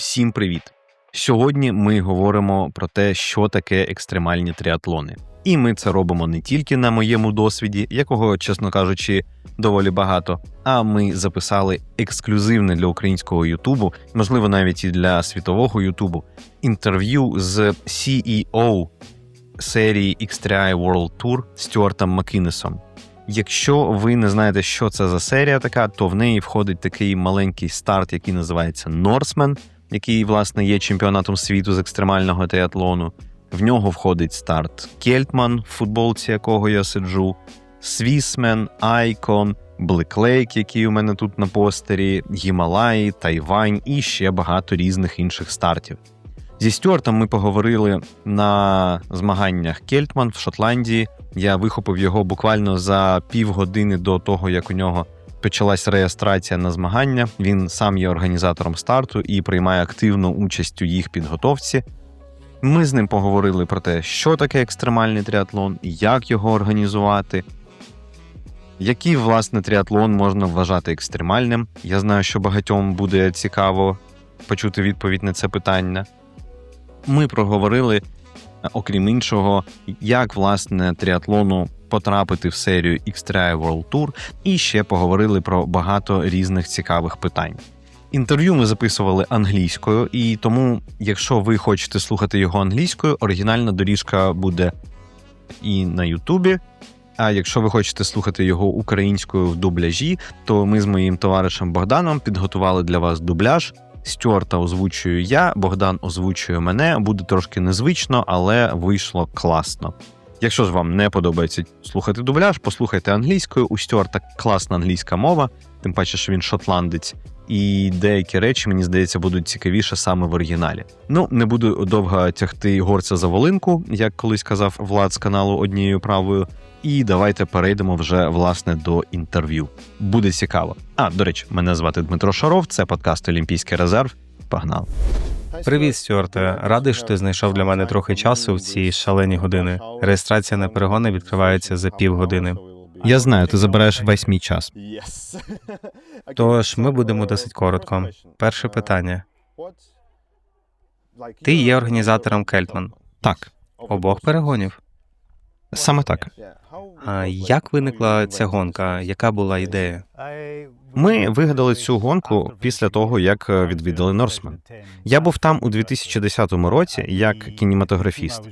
Всім привіт! Сьогодні ми говоримо про те, що таке екстремальні тріатлони. І ми це робимо не тільки на моєму досвіді, якого, чесно кажучи, доволі багато. А ми записали ексклюзивне для українського Ютубу, можливо, навіть і для світового Ютубу, інтерв'ю з CEO серії X3i World Tour Стюартом Макінесом. Якщо ви не знаєте, що це за серія така, то в неї входить такий маленький старт, який називається Норсмен, який, власне, є чемпіонатом світу з екстремального триатлону. В нього входить старт Кельтман, в футболці якого я сиджу, Свісмен, Айкон, Блеклейк, який у мене тут на постері, Гімалаї, Тайвань і ще багато різних інших стартів. Зі Стюартом ми поговорили на змаганнях Кельтман в Шотландії. Я вихопив його буквально за півгодини до того, як у нього почалась реєстрація на змагання. Він сам є організатором старту і приймає активну участь у їх підготовці. Ми з ним поговорили про те, що таке екстремальний тріатлон, як його організувати, який, власне, тріатлон можна вважати екстремальним. Я знаю, що багатьом буде цікаво почути відповідь на це питання. Ми проговорили, окрім іншого, як власне тріатлону потрапити в серію X3 World Tour, і ще поговорили про багато різних цікавих питань. Інтерв'ю ми записували англійською, і тому, якщо ви хочете слухати його англійською, оригінальна доріжка буде і на Ютубі. А якщо ви хочете слухати його українською в дубляжі, то ми з моїм товаришем Богданом підготували для вас дубляж. Стюарта озвучую я, Богдан озвучує мене. Буде трошки незвично, але вийшло класно. Якщо ж вам не подобається слухати дубляж, послухайте англійською. У Стюарта класна англійська мова, тим паче, що він шотландець, і деякі речі, мені здається, будуть цікавіше саме в оригіналі. Ну, не буду довго тягти горця за волинку, як колись казав Влад з каналу однією правою. І давайте перейдемо вже власне до інтерв'ю. Буде цікаво. А до речі, мене звати Дмитро Шаров. Це подкаст Олімпійський резерв. Погнали. Привіт, Стюарте. Радий, що ти знайшов для мене трохи часу в ці шалені години. Реєстрація на перегони відкривається за півгодини. Я знаю, ти забираєш весь мій час. Тож ми будемо досить коротко. Перше питання: ти є організатором Кельтман Так, обох перегонів. саме так. А як виникла ця гонка? Яка була ідея? Ми вигадали цю гонку після того, як е, відвідали Норсмен. Я був там у 2010 році як кінематографіст,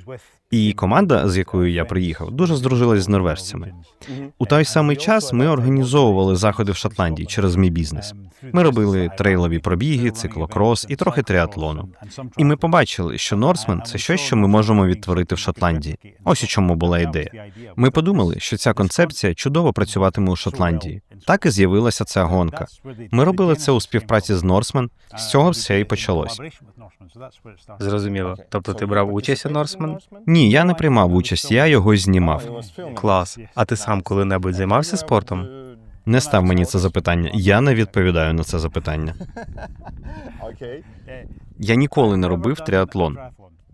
і команда, з якою я приїхав, дуже здружилась з норвежцями. У той самий час ми організовували заходи в Шотландії через мій бізнес. Ми робили трейлові пробіги, циклокрос і трохи тріатлону. І ми побачили, що Норсмен це щось, що ми можемо відтворити в Шотландії. Ось у чому була ідея. Ми подумали, що ця концепція чудово працюватиме у Шотландії. Так і з'явилася ця гонка. Ми робили це у співпраці з Норсмен. З цього все і почалось. Зрозуміло. Тобто ти брав участь у Норсмен? Ні, я не приймав участь, я його знімав. Клас. А ти сам коли-небудь займався спортом? Не став мені це запитання. Я не відповідаю на це запитання. Я ніколи не робив тріатлон.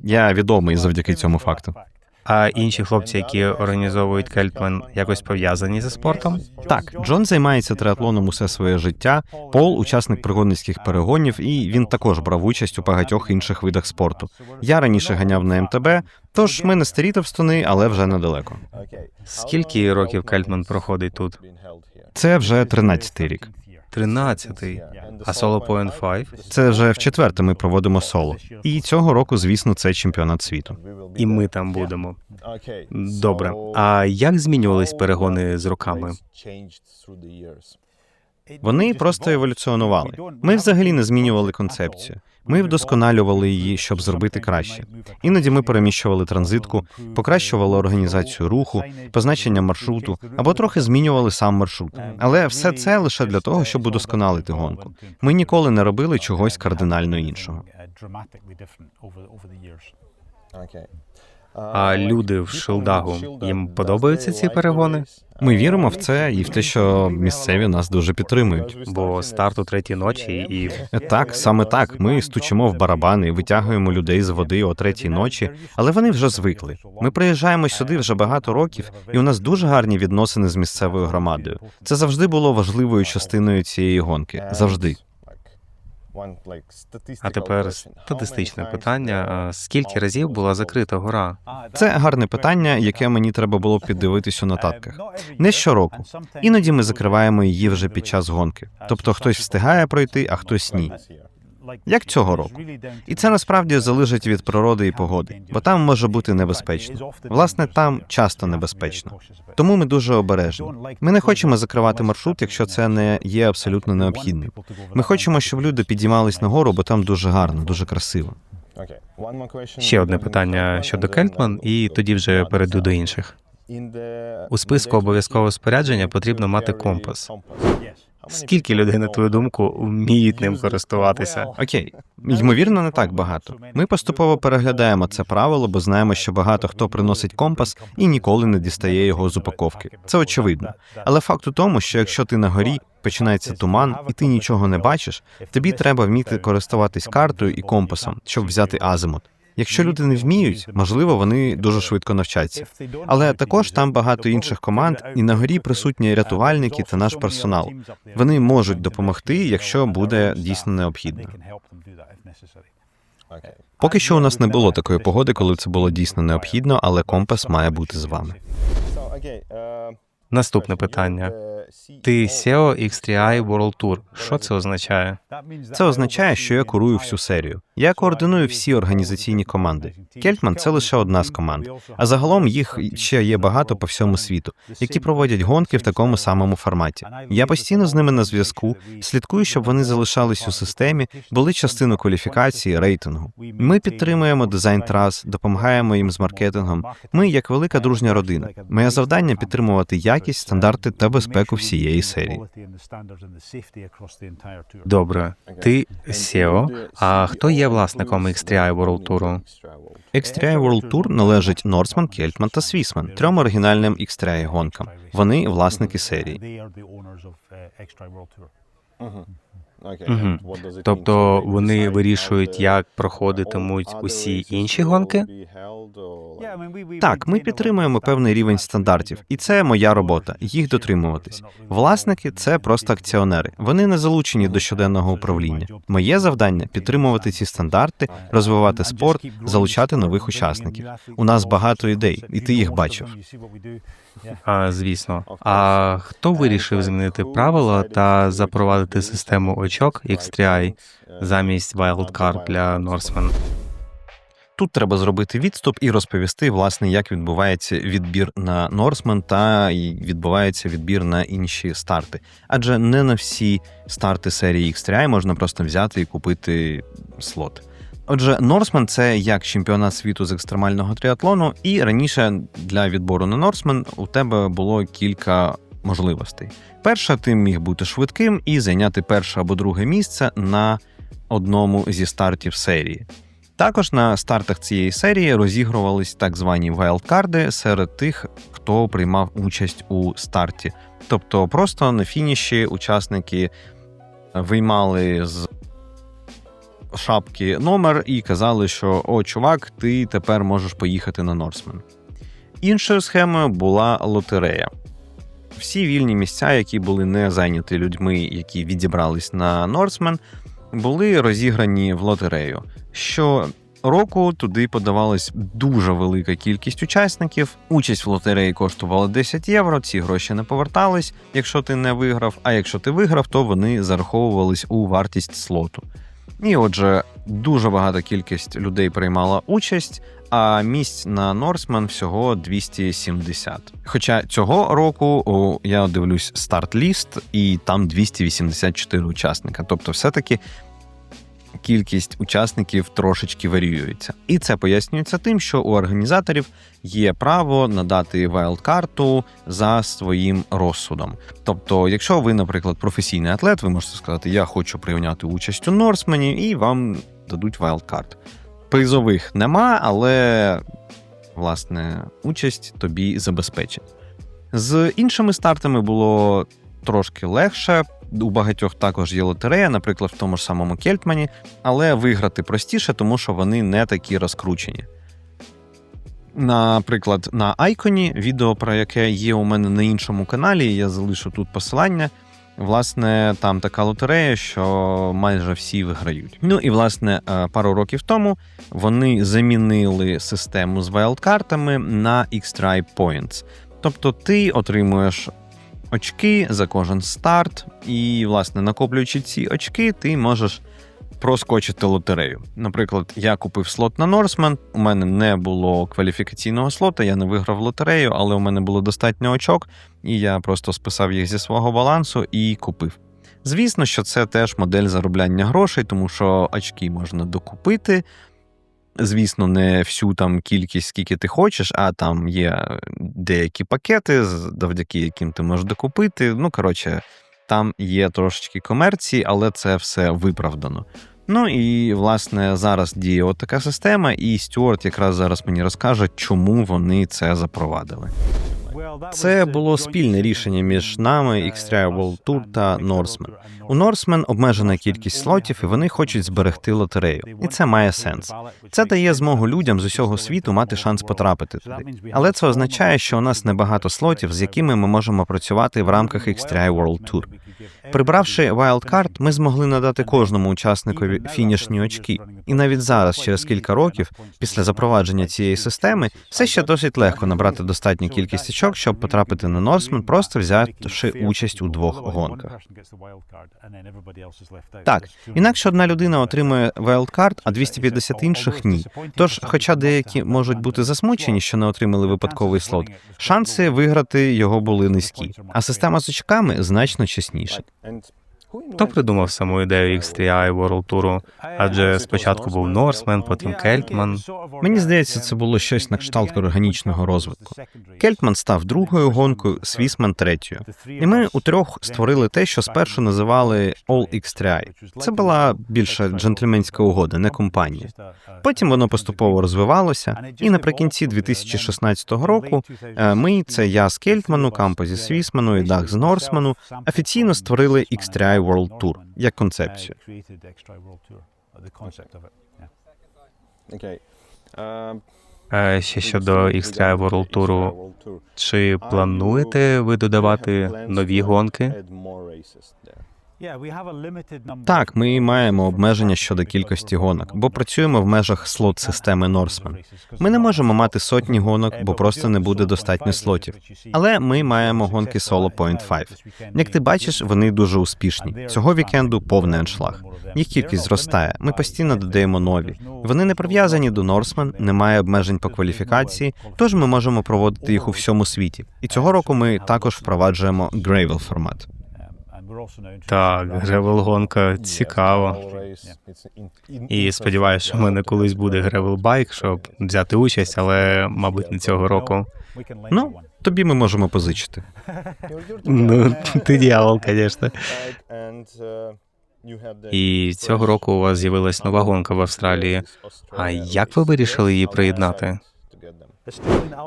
Я відомий завдяки цьому факту. А інші хлопці, які організовують Кельтман, якось пов'язані зі спортом? Так, Джон займається триатлоном усе своє життя. Пол учасник пригодницьких перегонів, і він також брав участь у багатьох інших видах спорту. Я раніше ганяв на МТБ, тож ми не старі товстуни, але вже недалеко. Скільки років Кельтман проходить тут? Це вже 13-й рік. Тринадцятий. А Solo Point 5? Це вже в четверте ми проводимо соло. І цього року, звісно, це чемпіонат світу. І ми там будемо. Добре. А як змінювались перегони з роками? Вони просто еволюціонували. Ми взагалі не змінювали концепцію. Ми вдосконалювали її, щоб зробити краще. Іноді ми переміщували транзитку, покращували організацію руху, позначення маршруту або трохи змінювали сам маршрут. Але все це лише для того, щоб удосконалити гонку. Ми ніколи не робили чогось кардинально іншого. А люди в Шилдагу їм подобаються ці перегони? Ми віримо в це і в те, що місцеві нас дуже підтримують. Бо старт о третій ночі і Так, саме так. Ми стучимо в барабани, витягуємо людей з води о третій ночі, але вони вже звикли. Ми приїжджаємо сюди вже багато років, і у нас дуже гарні відносини з місцевою громадою. Це завжди було важливою частиною цієї гонки. Завжди. А тепер статистичне питання: скільки разів була закрита гора? Це гарне питання, яке мені треба було піддивитись у нотатках. Не щороку. Іноді ми закриваємо її вже під час гонки. Тобто хтось встигає пройти, а хтось ні. Як цього року. І це насправді залежить від природи і погоди, бо там може бути небезпечно. Власне, там часто небезпечно. Тому ми дуже обережні. Ми не хочемо закривати маршрут, якщо це не є абсолютно необхідним. Ми хочемо, щоб люди підіймались нагору, бо там дуже гарно, дуже красиво. Ще одне питання щодо Кельтман, і тоді вже перейду до інших. У списку обов'язкового спорядження потрібно мати компас. Скільки людей, на твою думку, вміють ним користуватися? Окей, ймовірно, не так багато. Ми поступово переглядаємо це правило, бо знаємо, що багато хто приносить компас і ніколи не дістає його з упаковки. Це очевидно. Але факт у тому, що якщо ти на горі починається туман, і ти нічого не бачиш, тобі треба вміти користуватись картою і компасом, щоб взяти азимут. Якщо люди не вміють, можливо, вони дуже швидко навчаться. Але також там багато інших команд, і на горі присутні рятувальники та наш персонал. Вони можуть допомогти, якщо буде дійсно необхідно. Поки що у нас не було такої погоди, коли це було дійсно необхідно, але компас має бути з вами. Наступне питання. Ти SEO X3i World Tour. Що це означає? Це означає, що я курую всю серію. Я координую всі організаційні команди. Кельтман це лише одна з команд. А загалом їх ще є багато по всьому світу, які проводять гонки в такому самому форматі. Я постійно з ними на зв'язку, слідкую, щоб вони залишались у системі, були частиною кваліфікації, рейтингу. Ми підтримуємо дизайн трас, допомагаємо їм з маркетингом. Ми як велика дружня родина. Моє завдання підтримувати якість, стандарти та безпеку всієї серії. Добре, ти SEO, а хто є власником X3i World Tour? X3 World Tour належить Норсман, Кельтман та Свісман, трьом оригінальним X3 гонкам. Вони власники серії. Мгм. Тобто вони вирішують, як проходитимуть усі інші гонки? Так, ми підтримуємо певний рівень стандартів, і це моя робота їх дотримуватись. Власники це просто акціонери. Вони не залучені до щоденного управління. Моє завдання підтримувати ці стандарти, розвивати спорт, залучати нових учасників. У нас багато ідей, і ти їх бачив. А, звісно. А хто вирішив змінити правила та запровадити систему очок X3i замість Wildcard для Norseman? Тут треба зробити відступ і розповісти, власне, як відбувається відбір на Норсмен та відбувається відбір на інші старти. Адже не на всі старти серії X3i можна просто взяти і купити слот. Отже, Норсмен це як чемпіонат світу з екстремального тріатлону, і раніше для відбору на Норсмен у тебе було кілька можливостей. Перша, ти міг бути швидким і зайняти перше або друге місце на одному зі стартів серії. Також на стартах цієї серії розігрувались так звані вайлдкарди серед тих, хто приймав участь у старті. Тобто, просто на фініші учасники виймали з шапки номер і казали, що о, чувак, ти тепер можеш поїхати на Норсмен. Іншою схемою була лотерея. Всі вільні місця, які були не зайняті людьми, які відібрались на Норсмен, були розіграні в лотерею. Що року туди подавалась дуже велика кількість учасників. Участь в лотереї коштувала 10 євро. Ці гроші не повертались, якщо ти не виграв. А якщо ти виграв, то вони зараховувались у вартість слоту. І отже, дуже багата кількість людей приймала участь, а місць на Норсмен всього 270. Хоча цього року о, я дивлюсь старт-ліст, і там 284 учасника. Тобто, все-таки кількість учасників трошечки варіюється. І це пояснюється тим, що у організаторів є право надати вайлдкарту за своїм розсудом. Тобто, якщо ви, наприклад, професійний атлет, ви можете сказати, я хочу прийняти участь у Норсмені, і вам дадуть вайлдкарт. Призових нема, але власне участь тобі забезпечить. З іншими стартами було трошки легше. У багатьох також є лотерея, наприклад, в тому ж самому Кельтмані, але виграти простіше, тому що вони не такі розкручені. Наприклад, на Айконі, відео про яке є у мене на іншому каналі, я залишу тут посилання. Власне, там така лотерея, що майже всі виграють. Ну і власне е, пару років тому вони замінили систему з вайлдкартами на X-Try Points. Тобто ти отримуєш очки за кожен старт, і, власне, накоплюючи ці очки, ти можеш проскочити лотерею. Наприклад, я купив слот на Норсмен, у мене не було кваліфікаційного слота, я не виграв лотерею, але у мене було достатньо очок, і я просто списав їх зі свого балансу і купив. Звісно, що це теж модель заробляння грошей, тому що очки можна докупити. Звісно, не всю там кількість, скільки ти хочеш, а там є деякі пакети, завдяки яким ти можеш докупити. Ну, коротше, там є трошечки комерції, але це все виправдано. Ну і власне зараз діє от така система, і Стюарт якраз зараз мені розкаже, чому вони це запровадили. Це було спільне рішення між нами, World Tour та Norseman. У Norseman обмежена кількість слотів, і вони хочуть зберегти лотерею. І це має сенс. Це дає змогу людям з усього світу мати шанс потрапити туди. Але це означає, що у нас небагато слотів, з якими ми можемо працювати в рамках World Tour. Прибравши Wildcard, ми змогли надати кожному учасникові фінішні очки. І навіть зараз, через кілька років, після запровадження цієї системи, все ще досить легко набрати достатню кількість очок, щоб потрапити на Норсмен, просто взявши участь у двох гонках. Так, інакше одна людина отримує Wildcard, а 250 інших ні. Тож, хоча деякі можуть бути засмучені, що не отримали випадковий слот, шанси виграти його були низькі, а система з очками значно чесніша. And Хто придумав саму ідею X3i World Tour? Адже спочатку був Норсмен, потім Кельтман. Мені здається, це було щось на кшталт органічного розвитку. Кельтман став другою гонкою, Свісман третьою. І ми утрьох створили те, що спершу називали All X3i. Це була більше джентльменська угода, не компанія. Потім воно поступово розвивалося, і наприкінці 2016 року е, ми, це я з Кельтману, Кампо зі Свісману і Дах з Норсману, офіційно створили X3i World Tour як концепцію. Е, Ще щодо X3i World Tour, чи плануєте ви додавати нові гонки? Так, ми маємо обмеження щодо кількості гонок, бо працюємо в межах слот системи Норсман. Ми не можемо мати сотні гонок, бо просто не буде достатньо слотів. Але ми маємо гонки Solo Point 5. Як ти бачиш, вони дуже успішні. Цього вікенду повний аншлаг. Їх кількість зростає. Ми постійно додаємо нові. Вони не прив'язані до Норсман, немає обмежень по кваліфікації, тож ми можемо проводити їх у всьому світі. І цього року ми також впроваджуємо Gravel формат. Так, гревел-гонка цікаво. І сподіваюся, що в мене колись буде гревел-байк, щоб взяти участь, але, мабуть, не цього року. Ну, тобі ми можемо позичити. Ну, ти дьявол, звісно. І цього року у вас з'явилась нова гонка в Австралії. А як ви вирішили її приєднати?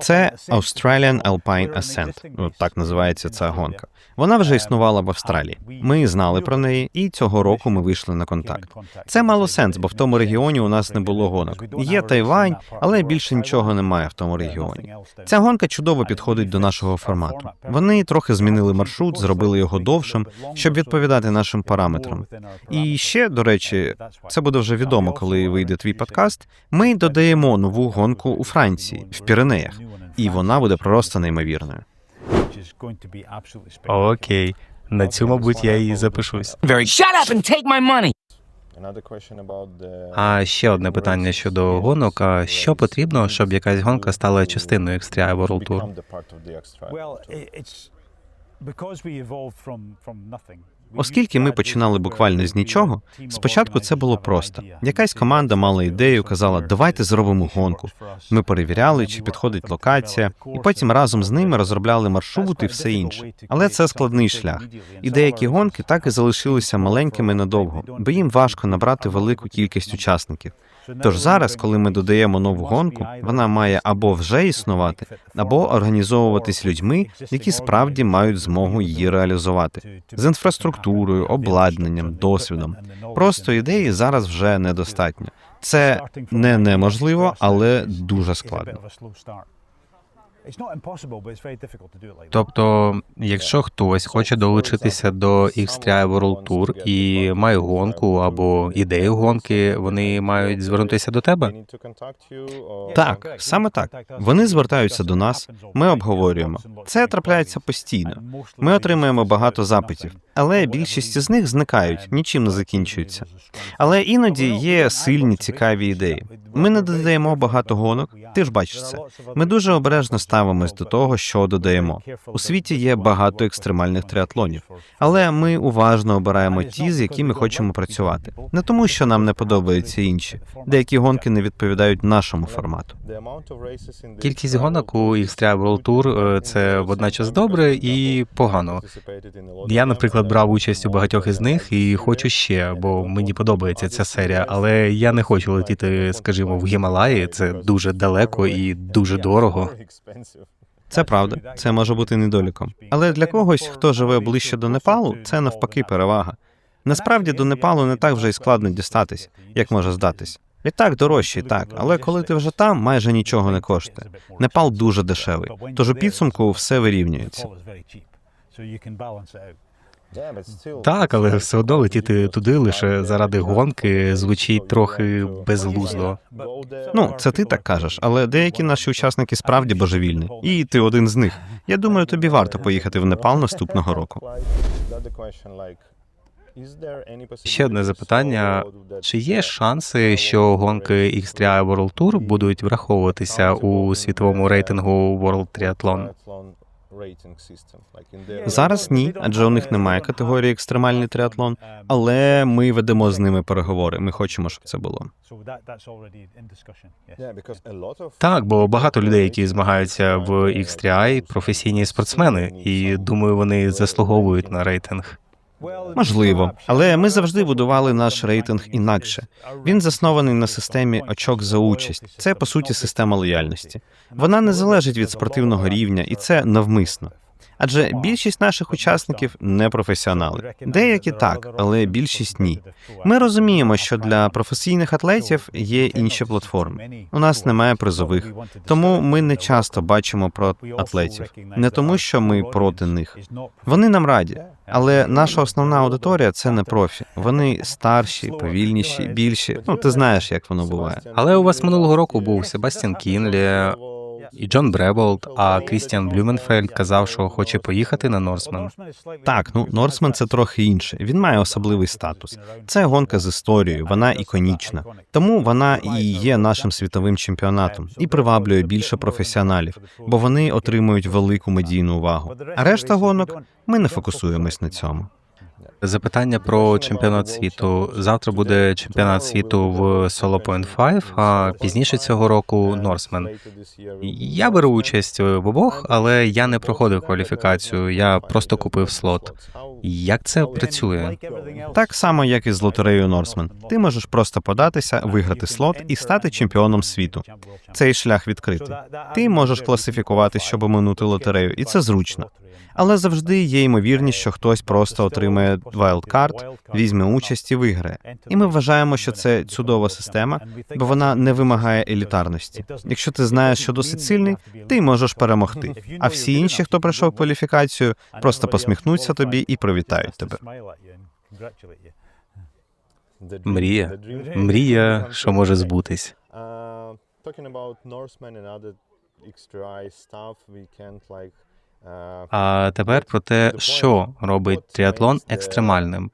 Це Australian Alpine Ascent. Ну, так називається ця гонка. Вона вже існувала в Австралії. Ми знали про неї, і цього року ми вийшли на контакт. Це мало сенс, бо в тому регіоні у нас не було гонок. Є Тайвань, але більше нічого немає в тому регіоні. Ця гонка чудово підходить до нашого формату. Вони трохи змінили маршрут, зробили його довшим, щоб відповідати нашим параметрам. І ще, до речі, це буде вже відомо, коли вийде твій подкаст. Ми додаємо нову гонку у Франції Піренеях, і вона буде просто неймовірною. Окей, на цю, мабуть, я і запишусь. Shut up and take my money. А ще одне питання щодо гонок. А що потрібно, щоб якась гонка стала частиною X3i World Tour? Оскільки ми починали буквально з нічого, спочатку це було просто. Якась команда мала ідею, казала, давайте зробимо гонку. Ми перевіряли, чи підходить локація, і потім разом з ними розробляли маршрут і все інше. Але це складний шлях. І деякі гонки так і залишилися маленькими надовго, бо їм важко набрати велику кількість учасників. Тож зараз, коли ми додаємо нову гонку, вона має або вже існувати, або організовуватись людьми, які справді мають змогу її реалізувати з інфраструктурою, обладнанням, досвідом. Просто ідеї зараз вже недостатньо. Це не неможливо, але дуже складно. Тобто, якщо хтось хоче долучитися до X3 World Tour і має гонку або ідею гонки, вони мають звернутися до тебе? Так, саме так. Вони звертаються до нас, ми обговорюємо. Це трапляється постійно. Ми отримуємо багато запитів, але більшість з них зникають, нічим не закінчуються. Але іноді є сильні цікаві ідеї. Ми не додаємо багато гонок. Ти ж бачиш це. Ми дуже обережно ставимось до того, що додаємо. У світі є багато екстремальних триатлонів, але ми уважно обираємо ті, з якими хочемо працювати. Не тому, що нам не подобаються інші. Деякі гонки не відповідають нашому формату. Кількість гонок у X3 World Tour е, це водночас добре і погано. Я, наприклад, брав участь у багатьох із них і хочу ще, бо мені подобається ця серія, але я не хочу летіти, скажімо, в Гімалаї. Це дуже далеко і дуже дорого. Це правда, це може бути недоліком. Але для когось, хто живе ближче до Непалу, це навпаки перевага. Насправді до Непалу не так вже й складно дістатись, як може здатись. Літак дорожчий, так, але коли ти вже там, майже нічого не коштує. Непал дуже дешевий, тож у підсумку все вирівнюється. Так, але все одно летіти туди лише заради гонки звучить трохи безглуздо. Ну, це ти так кажеш, але деякі наші учасники справді божевільні, і ти один з них. Я думаю, тобі варто поїхати в Непал наступного року. Ще одне запитання: чи є шанси, що гонки X3 World Tour будуть враховуватися у світовому рейтингу World Triathlon? Зараз ні, адже у них немає категорії екстремальний триатлон, але ми ведемо з ними переговори. Ми хочемо, щоб це було. Так, бо багато людей, які змагаються в X3I, професійні спортсмени, і думаю, вони заслуговують на рейтинг. Можливо, але ми завжди будували наш рейтинг інакше. Він заснований на системі очок за участь. Це по суті система лояльності. Вона не залежить від спортивного рівня, і це навмисно. Адже більшість наших учасників не професіонали. Деякі так, але більшість ні. Ми розуміємо, що для професійних атлетів є інші платформи. У нас немає призових, тому ми не часто бачимо про атлетів. Не тому, що ми проти них. Вони нам раді, але наша основна аудиторія це не профі. Вони старші, повільніші, більші. Ну ти знаєш, як воно буває. Але у вас минулого року був Себастьян Кінлі і Джон Бреболд, а Крістіан Блюменфельд казав, що хоче поїхати на Норсмен. Так, ну Норсмен це трохи інше. Він має особливий статус. Це гонка з історією, вона іконічна. Тому вона і є нашим світовим чемпіонатом і приваблює більше професіоналів, бо вони отримують велику медійну увагу. А решта гонок ми не фокусуємось на цьому. Запитання про чемпіонат світу. Завтра буде чемпіонат світу в Point 5, а пізніше цього року Норсмен. Я беру участь в обох, але я не проходив кваліфікацію. Я просто купив слот. Як це працює? Так само, як і з лотереєю Норсмен. Ти можеш просто податися, виграти слот і стати чемпіоном світу. Цей шлях відкритий. Ти можеш класифікувати, щоб оминути лотерею, і це зручно. Але завжди є ймовірність, що хтось просто отримає вайлдкарт, візьме участь і виграє. І ми вважаємо, що це чудова система, бо вона не вимагає елітарності. Якщо ти знаєш, що досить сильний, ти можеш перемогти. А всі інші, хто пройшов кваліфікацію, просто посміхнуться тобі і привітають тебе. Мрія. Мрія, що може збутись. Uh, talking about Norseman and other X3I stuff, we can't like. А тепер про те, що робить тріатлон екстремальним.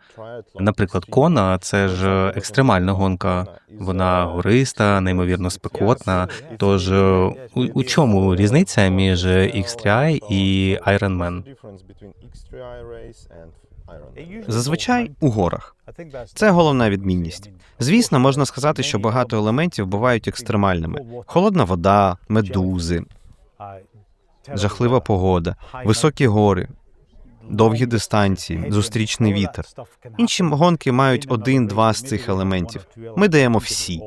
Наприклад, Кона це ж екстремальна гонка. Вона гориста, неймовірно спекотна. Тож у, у чому різниця між X3I і Ironman? Зазвичай у горах. Це головна відмінність. Звісно, можна сказати, що багато елементів бувають екстремальними: холодна вода, медузи, жахлива погода, високі гори, довгі дистанції, зустрічний вітер. Інші гонки мають один-два з цих елементів. Ми даємо всі.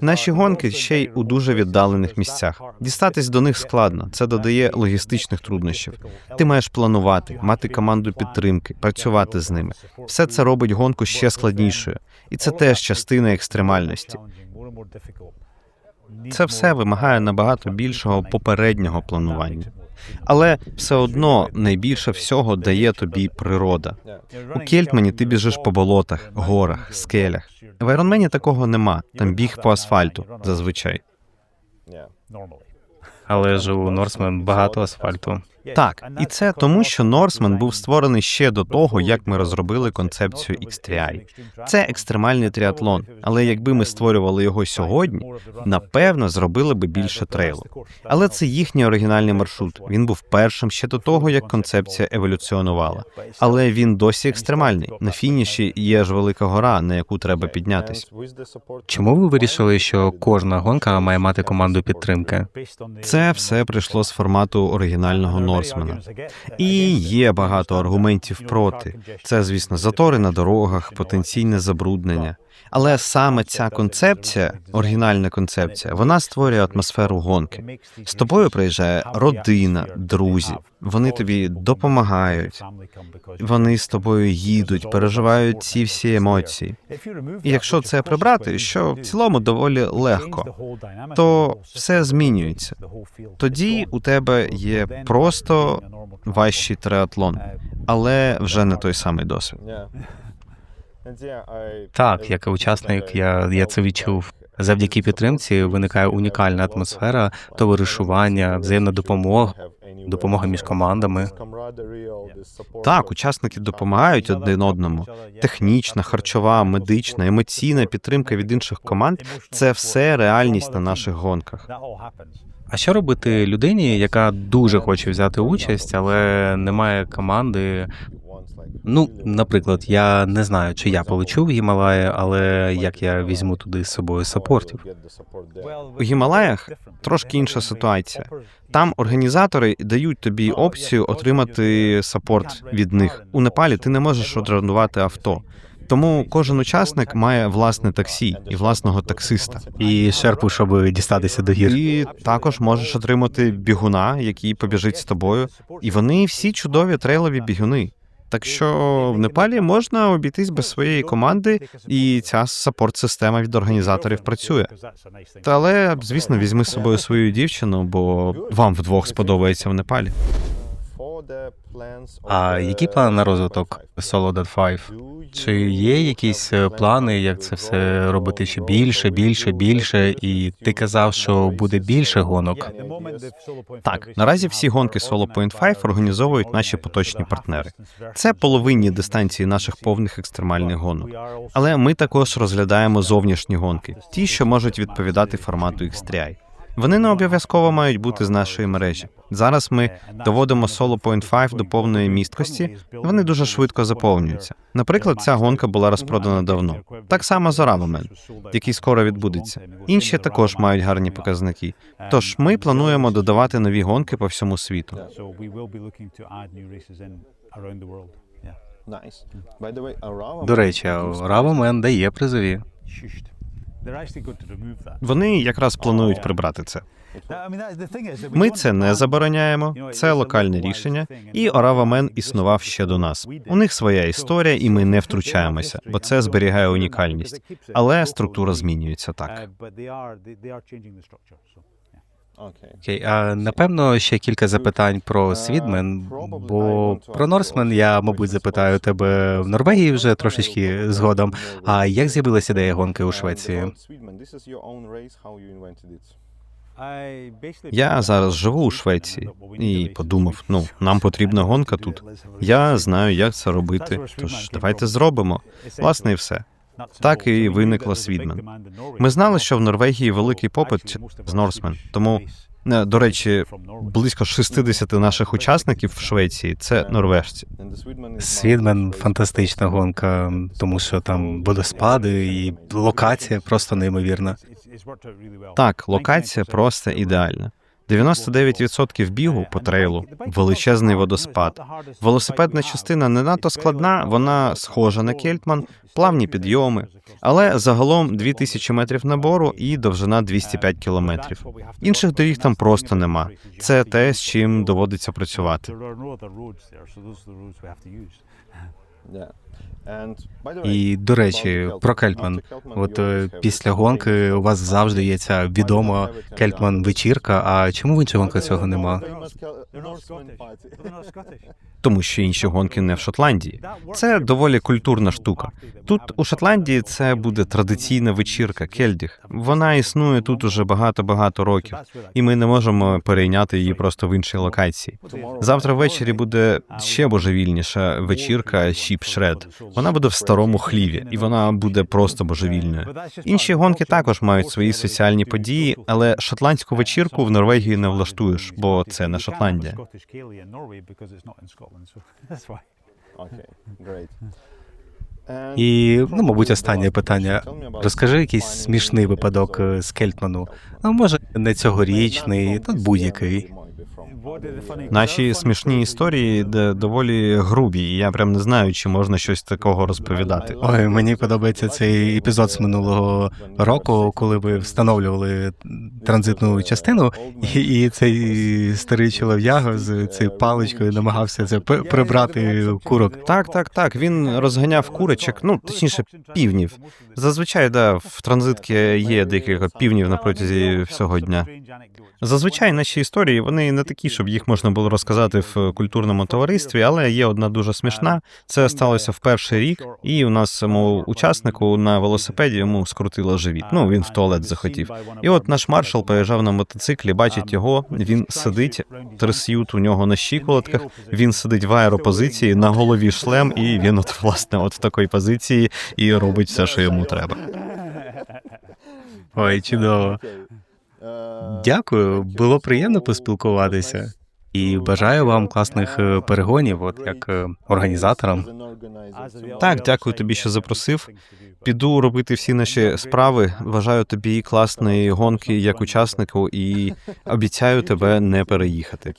Наші гонки ще й у дуже віддалених місцях. Дістатись до них складно. Це додає логістичних труднощів. Ти маєш планувати, мати команду підтримки, працювати з ними. Все це робить гонку ще складнішою, і це теж частина екстремальності. Це все вимагає набагато більшого попереднього планування. Але все одно найбільше всього дає тобі природа. У Кельтмені ти біжиш по болотах, горах, скелях. В Айронмені такого нема. Там біг по асфальту зазвичай. Але ж у Норсмен багато асфальту. Так, і це тому, що Норсмен був створений ще до того, як ми розробили концепцію X3I. Це екстремальний тріатлон, але якби ми створювали його сьогодні, напевно, зробили би більше трейлу. Але це їхній оригінальний маршрут. Він був першим ще до того, як концепція еволюціонувала. Але він досі екстремальний. На фініші є ж велика гора, на яку треба піднятися. Чому ви вирішили, що кожна гонка має мати команду підтримки? Це все прийшло з формату оригінального Норсмена. І є багато аргументів проти. Це, звісно, затори на дорогах, потенційне забруднення. Але саме ця концепція, оригінальна концепція, вона створює атмосферу гонки. З тобою приїжджає родина, друзі. Вони тобі допомагають. Вони з тобою їдуть, переживають ці всі емоції. І якщо це прибрати, що в цілому доволі легко, то все змінюється. Тоді у тебе є просто важчий триатлон, але вже не той самий досвід. Так, як учасник, я, я це відчув. Завдяки підтримці виникає унікальна атмосфера товаришування, взаємна допомога, допомога між командами. Так, учасники допомагають один одному. Технічна, харчова, медична, емоційна підтримка від інших команд це все реальність на наших гонках. А що робити людині, яка дуже хоче взяти участь, але не має команди? Ну, наприклад, я не знаю, чи я полечу в Гімалаї, але як я візьму туди з собою сапортів? У Гімалаях трошки інша ситуація. Там організатори дають тобі опцію отримати сапорт від них. У Непалі ти не можеш орендувати авто. Тому кожен учасник має власне таксі і власного таксиста. І шерпу, щоб дістатися до гір. Ти також можеш отримати бігуна, який побіжить з тобою. І вони всі чудові трейлові бігуни. Так що в Непалі можна обійтись без своєї команди, і ця сапорт-система від організаторів працює. Та але, звісно, візьми з собою свою дівчину, бо вам вдвох сподобається в Непалі. А які плани на розвиток Solo 5? Чи є якісь е, плани, як це все робити ще більше, більше, більше? І ти казав, що буде більше гонок. Так, наразі всі гонки Solo Point 5 організовують наші поточні партнери. Це половинні дистанції наших повних екстремальних гонок. Але ми також розглядаємо зовнішні гонки, ті, що можуть відповідати формату X3i. Вони не обов'язково мають бути з нашої мережі. Зараз ми доводимо Solo Point 5 до повної місткості. Вони дуже швидко заповнюються. Наприклад, ця гонка була розпродана давно. Так само з Oravelman, який скоро відбудеться. Інші також мають гарні показники. Тож ми плануємо додавати нові гонки по всьому світу. До речі, Равомен дає призові. Вони якраз планують прибрати це. Ми це не забороняємо, це локальне рішення, і Орава Мен існував ще до нас. У них своя історія, і ми не втручаємося, бо це зберігає унікальність. Але структура змінюється так. Окей, а напевно ще кілька запитань про Свідмен, бо про Норсмен я, мабуть, запитаю тебе в Норвегії вже трошечки згодом. А як з'явилася ідея гонки у Швеції? Я зараз живу у Швеції і подумав: ну нам потрібна гонка тут. Я знаю, як це робити. Тож давайте зробимо. Власне, і все. Так і виникла Свідмен. Ми знали, що в Норвегії великий попит з Норсмен. Тому, е, до речі, близько 60 наших учасників в Швеції це норвежці. Свідмен фантастична гонка, тому що там водоспади і локація просто неймовірна. Так, локація просто ідеальна. 99% бігу по трейлу, величезний водоспад. Велосипедна частина не надто складна, вона схожа на Кельтман, плавні підйоми, але загалом 2000 метрів набору і довжина 205 кілометрів. Інших доріг там просто нема. Це те, з чим доводиться працювати. І до речі, про Кельтман. От е, після гонки у вас завжди є ця відома Кельтман вечірка. А чому в інших гонках цього нема? тому що інші гонки не в Шотландії. Це доволі культурна штука. Тут у Шотландії це буде традиційна вечірка Кельдіг. Вона існує тут уже багато-багато років, і ми не можемо перейняти її просто в іншій локації. Завтра ввечері буде ще божевільніша вечірка Шіп Шред. Вона буде в старому хліві, і вона буде просто божевільною. Інші гонки також мають свої соціальні події, але шотландську вечірку в Норвегії не влаштуєш, бо це не Шотландія. І ну, мабуть, останнє питання. Розкажи якийсь смішний випадок е, з Кельтману. Ну, може, не цьогорічний, year, будь-який. Наші смішні історії де доволі грубі, і я прям не знаю, чи можна щось такого розповідати. Ой, мені подобається цей епізод з минулого року, коли ви встановлювали транзитну частину, і, і цей старий чолов'яга з цією паличкою намагався це п- прибрати курок. Так, так, так. Він розганяв курочок, ну точніше, півнів. Зазвичай, да, в транзитки є декілька півнів на протязі всього дня. Зазвичай наші історії вони не такі, щоб їх можна було розказати в культурному товаристві, але є одна дуже смішна. Це сталося в перший рік, і у нас самому учаснику на велосипеді йому скрутило живіт. Ну він в туалет захотів. І от наш маршал поїжджав на мотоциклі, бачить його. Він сидить, трис'ют у нього на щиколотках. Він сидить в аеропозиції, на голові шлем, і він, от власне, от в такій позиції і робить все, що йому треба. Ой, чудово. Дякую, було приємно поспілкуватися. І бажаю вам класних е, перегонів, от як е, організаторам. Так, дякую тобі, що запросив. Піду робити всі наші справи. Бажаю тобі класної гонки як учаснику, і обіцяю тебе не переїхати.